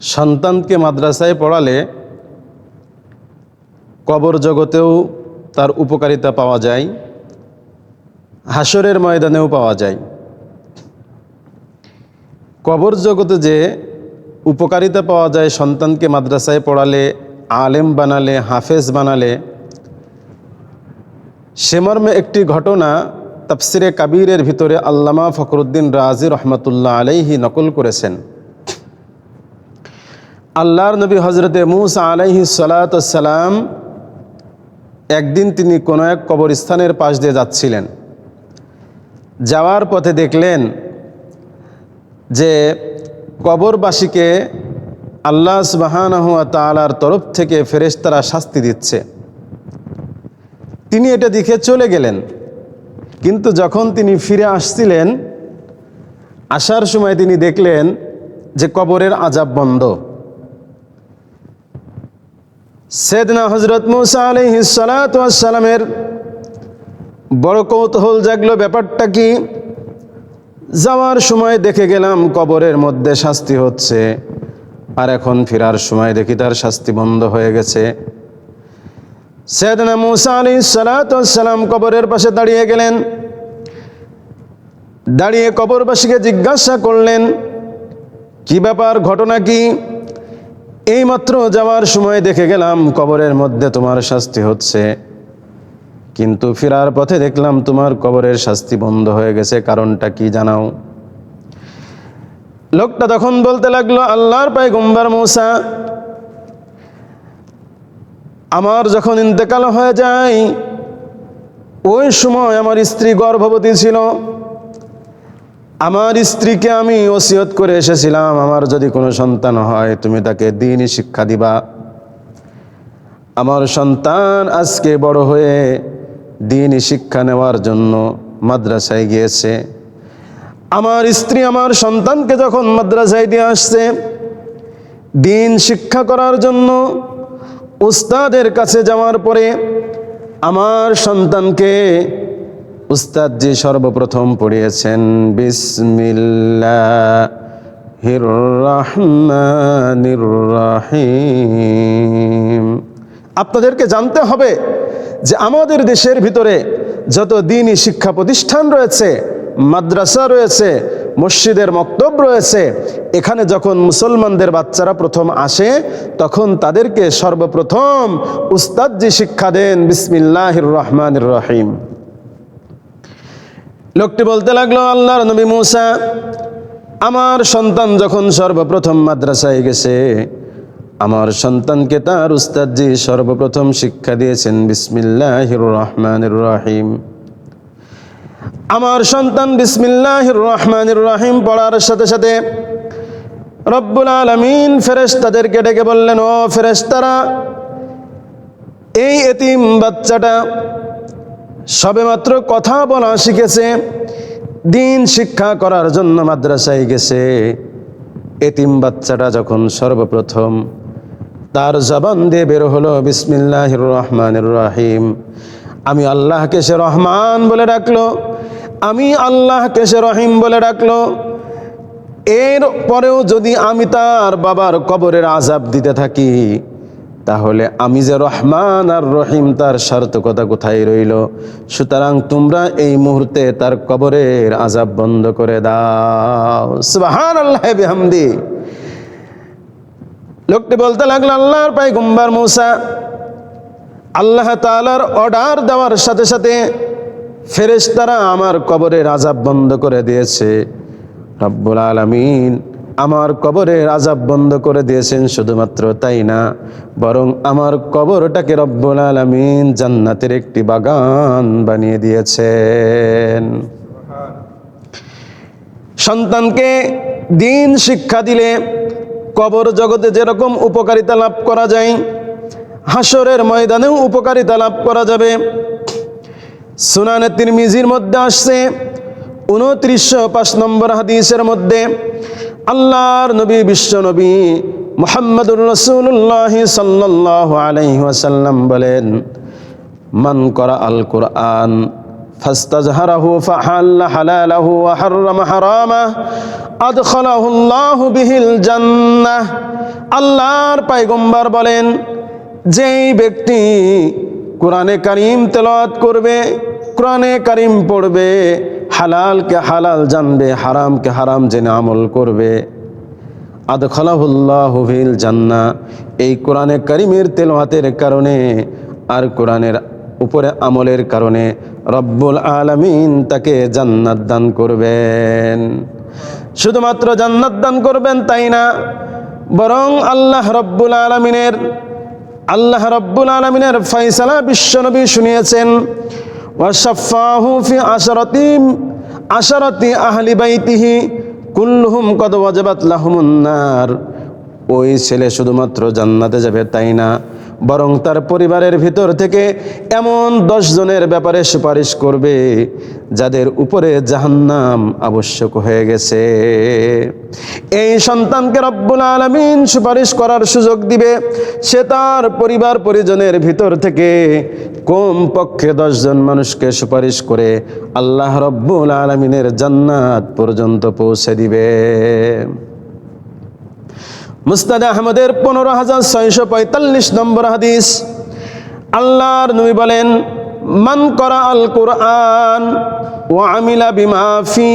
সন্তানকে মাদ্রাসায় পড়ালে কবর জগতেও তার উপকারিতা পাওয়া যায় হাসরের ময়দানেও পাওয়া যায়। কবর জগতে যে উপকারিতা পাওয়া যায় সন্তানকে মাদ্রাসায় পড়ালে, আলেম বানালে, হাফেজ বানালে, সে মর্মে একটি ঘটনা তাফসিরে কাবিরের ভিতরে আল্লামা ফখরুদ্দিন রাজি রহমতুল্লাহ আলাইহি নকল করেছেন। আল্লাহর নবী হজরতে মুসা আলাইহি সালাতাম একদিন তিনি কোনো এক কবরস্থানের পাশ দিয়ে যাচ্ছিলেন। যাওয়ার পথে দেখলেন যে কবরবাসীকে আল্লাহ সুবাহানহ তালার তরফ থেকে ফেরেশতারা শাস্তি দিচ্ছে। তিনি এটা দেখে চলে গেলেন, কিন্তু যখন তিনি ফিরে আসছিলেন, আসার সময় তিনি দেখলেন যে কবরের আজাব বন্ধ। সেদনা হজরত মুসা আলহি সালাতামের বড় কৌতূহল জাগলো ব্যাপারটা কি? যাওয়ার সময় দেখে গেলাম কবরের মধ্যে শাস্তি হচ্ছে, আর এখন ফেরার সময় দেখি তার শাস্তি বন্ধ হয়ে গেছে। সেদনা মুসা আলী সালাতাম কবরের পাশে দাঁড়িয়ে গেলেন। দাঁড়িয়ে কবরবাসীকে জিজ্ঞাসা করলেন, কি ব্যাপার, ঘটনা কি? এইমাত্র যাওয়ার সময় দেখে গেলাম কবরের মধ্যে তোমার শাস্তি হচ্ছে। কিন্তু ফেরার পথে দেখলাম তোমার কবরের শাস্তি বন্ধ হয়ে গেছে, কারণটা কি জানাও? লোকটা তখন বলতে লাগল, আল্লাহর পায় গুম্বার মৌসা, আমার যখন ইন্তেকাল হয়ে যায়, ওই সময় আমার স্ত্রী গর্ভবতী ছিল। আমার স্ত্রীকে আমি ওসিয়ত করে এসেছিলাম, আমার যদি কোনো সন্তান হয়, তুমি তাকে দিনই শিক্ষা দিবা। আমার সন্তান আজকে বড় হয়ে দিনই শিক্ষা নেওয়ার জন্য মাদ্রাসায় গিয়েছে। আমার স্ত্রী আমার সন্তানকে যখন মাদ্রাসায় দিয়ে আসছে, দিন শিক্ষা করার জন্য উস্তাদের কাছে যাওয়ার পরে আমার সন্তানকে উস্তাদজি সর্বপ্রথম পড়িয়েছেন বিসমিল্লাহির রহমানির রহিম আপনাদেরকে জানতে হবে যে আমাদের দেশের ভিতরে যত দিনই শিক্ষা প্রতিষ্ঠান রয়েছে, মাদ্রাসা রয়েছে, মসজিদের মক্তব রয়েছে, এখানে যখন মুসলমানদের বাচ্চারা প্রথম আসে, তখন তাদেরকে সর্বপ্রথম উস্তাদজি শিক্ষা দেন বিসমিল্লাহির রহমানির রহিম লোকটি বলতে লাগল, আল্লাহর নবী মুসা, আমার সন্তান যখন সর্বপ্রথম মাদ্রাসায় গেছে, আমার সন্তানকে তার উস্তাদজি সর্বপ্রথম শিক্ষা দিয়েছেন, বিসমিল্লাহির রহমানির রহিম। আমার সন্তান বিসমিল্লাহির রহমানির রহিম পড়ার সাথে সাথে রব্বুল আলমিন ফেরেশতাদেরকে ডেকে বললেন, ও ফেরেশতারা, এই এতিম বাচ্চাটা সবেমাত্র কথা বলা শিখেছে, দিন শিক্ষা করার জন্য মাদ্রাসায় গেছে। এতিম বাচ্চাটা যখন সর্বপ্রথম তার জবান দিয়ে বের হলো, বিসমিল্লাহির রহমানির রহিম। আমি আল্লাহকে সে রহমান বলে ডাকলো, আমি আল্লাহকে সে রহিম বলে ডাকলো। এর পরেও যদি আমি তার বাবার কবরের আজাব দিতে থাকি তাহলে আমি যে রহমান আর রহিম তার সার্থকতা কোথায় রইল? সুতরাং তোমরা এই মুহূর্তে তার কবরের আজাব বন্ধ করে দাও। সুবাহান আল্লাহ লোকটি বলতে লাগল, আল্লাহর পাই গুম্বার মৌসা, আল্লাহ তালার অর্ডার দেওয়ার সাথে সাথে ফেরেশতারা আমার কবরের আজাব বন্ধ করে দিয়েছে। রব্বুল আলমিন আমার কবরের আজাব বন্ধ করে দিয়েছেন শুধুমাত্র তাই না? বরং আমার কবরটাকে রব্বুল আলমিন জান্নাতের একটি বাগান বানিয়ে দিয়েছেন। সন্তানকে দিন শিক্ষা দিলে কবর জগতে যেরকম উপকারিতা লাভ করা যায় হাসরের ময়দানেও উপকারিতা লাভ করা যাবে। সুনানে তিরমিজির মধ্যে আসছে, উনত্রিশশো পাঁচ নম্বর হাদিসের মধ্যে আল্লাহর নবী বিশ্ব নবী মোহাম্মদুর রসুল্লাহ সাল্লাহ আলাইহি ওয়াসাল্লাম বলেন মান করা আল কোরআন فاستظهره فحل حلاله وحرم حرامه أدخله الله به الجنة আল্লাহর পায়গম্বার বলেন যেই ব্যক্তি কোরআনে কারিম তেলাওয়াত করবে কোরআনে কারিম পড়বে হালালকে হালাল জানবে হারামকে হারাম জেনে আমল করবে। আদখলাহুল্লাহভিল জান্না এই কোরআনে কারিমের তেলাওয়াতের কারণে আর কোরআনের উপরে আমলের কারণে রব্বুল আলামিন তাকে জান্নাত দান করবেন। শুধুমাত্র জান্নাত দান করবেন তাই না, বরং আল্লাহ রব্বুল আলমিনের, আল্লাহ রব্বুল আলমিনের ফয়সালা বিশ্বনবী শুনিয়েছেন ওয়াশাফাহু ফি আশরাতি আশরাতি আহলি বাইতিহি কুল্লুহুম কদ ওয়াজাবাত লাহুমুন নার। ওই ছেলে শুধুমাত্র জান্নাতে যাবে, তাই না? বরং তার পরিবারের ভিতর থেকে এমন দশ জনের ব্যাপারে সুপারিশ করবে, যাদের উপরে জাহান্নাম আবশ্যক হয়ে গেছে। এই সন্তানকে রব্বুল আলমিন সুপারিশ করার সুযোগ দিবে। সে তার পরিবার পরিজনের ভিতর থেকে কম পক্ষে দশজন মানুষকে সুপারিশ করে আল্লাহ রব্বুল আলমিনের জান্নাত পর্যন্ত পৌঁছে দিবে। মুস্তাদ আহমদের পনেরো হাজার ছয়শো পঁয়তাল্লিশ নম্বর হাদিস। আল্লাহর নবী বলেন, মান করা আল কোরআন ও আমিলা বিমাফি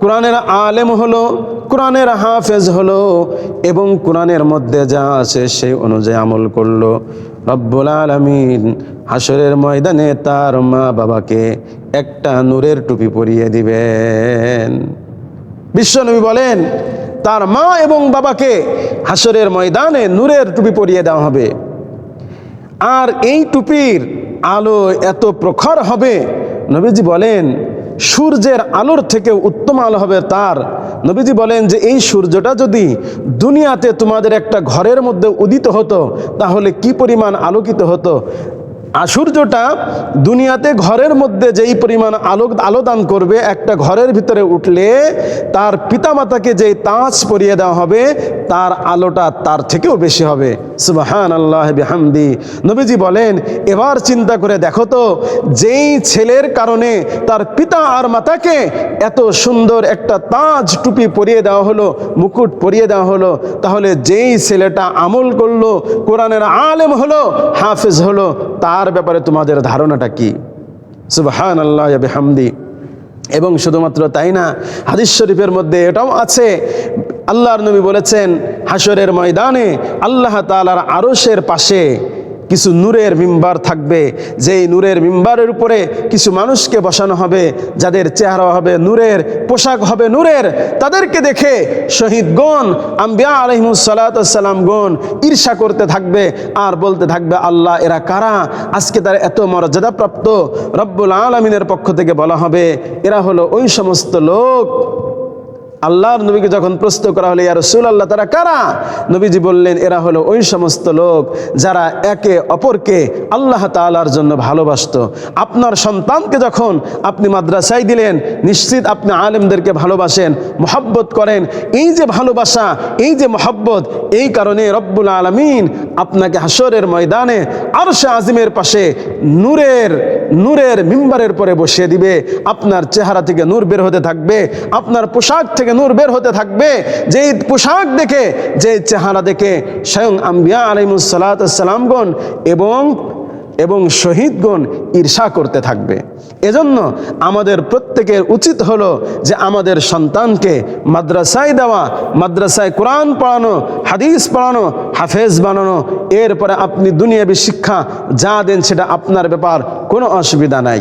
কোরআনের আলেম হলো, কোরআনের হাফেজ হলো, এবং কোরআনের মধ্যে যা আছে সেই অনুযায়ী আমল করল। রব্বুল আলমিন হাসরের ময়দানে তার মা বাবাকে একটা নূরের টুপি পরিয়ে দিবেন। বিশ্বনবী বলেন, তার মা এবং বাবাকে হাসরের ময়দানে নূরের টুপি পরিয়ে দেওয়া হবে। আর এই টুপির আলো এত প্রখর হবে, নবীজি বলেন সূর্যের আলোর থেকে উত্তম আলো হবে তার। নবীজি বলেন যে এই সূর্যটা যদি দুনিয়াতে তোমাদের একটা ঘরের মধ্যে উদিত হতো, তাহলে কি পরিমাণ আলোকিত হতো? আর দুনিয়াতে ঘরের মধ্যে যেই পরিমাণ আলো আলো দান করবে, একটা ঘরের ভিতরে উঠলে তার পিতামাতাকে যেই তাজ পরিয়ে দেওয়া হবে, তার আলোটা তার থেকেও বেশি হবে। সুবাহান আল্লাহ বিহামদি। নবীজি বলেন, এবার চিন্তা করে দেখো তো, যেই ছেলের কারণে তার পিতা আর মাতাকে এত সুন্দর একটা তাজ টুপি পরিয়ে দেওয়া হলো, মুকুট পরিয়ে দেওয়া হলো, তাহলে যেই ছেলেটা আমল করল, কোরআনের আলেম হলো, হাফেজ হলো, তার ব্যাপারে তোমাদের ধারণাটা কি? সুবাহান আল্লাহ বিহামদি। এবং শুধুমাত্র তাই না, হাদিস শরীফের মধ্যে এটাও আছে, আল্লাহর নবী বলেছেন হাসরের ময়দানে আল্লাহ তালার আরশের পাশে কিছু নূরের মিম্বার থাকবে। যেই নূরের মিম্বারের উপরে কিছু মানুষকে বসানো হবে, যাদের চেহারা হবে নূরের, পোশাক হবে নূরের, তাদেরকে দেখে শহীদ শহীদগণ, আম্বিয়া আলহিমুসাল্লাতামগণ ঈর্ষা করতে থাকবে আর বলতে থাকবে, আল্লাহ এরা কারা? আজকে তার এত মর্যাদাপ্রাপ্ত রব্বুল আলমিনের পক্ষ থেকে বলা হবে, এরা হলো ওই সমস্ত লোক আল্লাহর নবীকে যখন প্রশ্ন করা হলো, ইয়া রসুল আল্লাহ তারা কারা? নবীজি বললেন, এরা হলো ওই সমস্ত লোক যারা একে অপরকে আল্লাহ তালার জন্য ভালোবাসত। আপনার সন্তানকে যখন আপনি মাদ্রাসায় দিলেন, নিশ্চিত আপনি আলেমদেরকে ভালোবাসেন, মোহাব্বত করেন। এই যে ভালোবাসা, এই যে মোহাব্বত, এই কারণে রব্বুল আলমিন আপনাকে হাসরের ময়দানে আর সে আজিমের পাশে নূরের নূরের মিম্বারের পরে বসিয়ে দিবে। আপনার চেহারা থেকে নূর বের হতে থাকবে, আপনার পোশাক থেকে নূর বের হতে থাকবে। যেই পোশাক দেখে যে চেহারা দেখে, স্বয়ং আম্বিয়া আলিমুসালাতামগণ এবং এবং শহীদগণ ঈর্ষা করতে থাকবে। এজন্য আমাদের প্রত্যেকের উচিত হলো যে আমাদের সন্তানকে মাদ্রাসায় দেওয়া, মাদ্রাসায় কোরআন পড়ানো, হাদিস পড়ানো, হাফেজ বানানো, এরপরে আপনি দুনিয়াবী শিক্ষা যা দেন সেটা আপনার ব্যাপার, কোনো অসুবিধা নাই।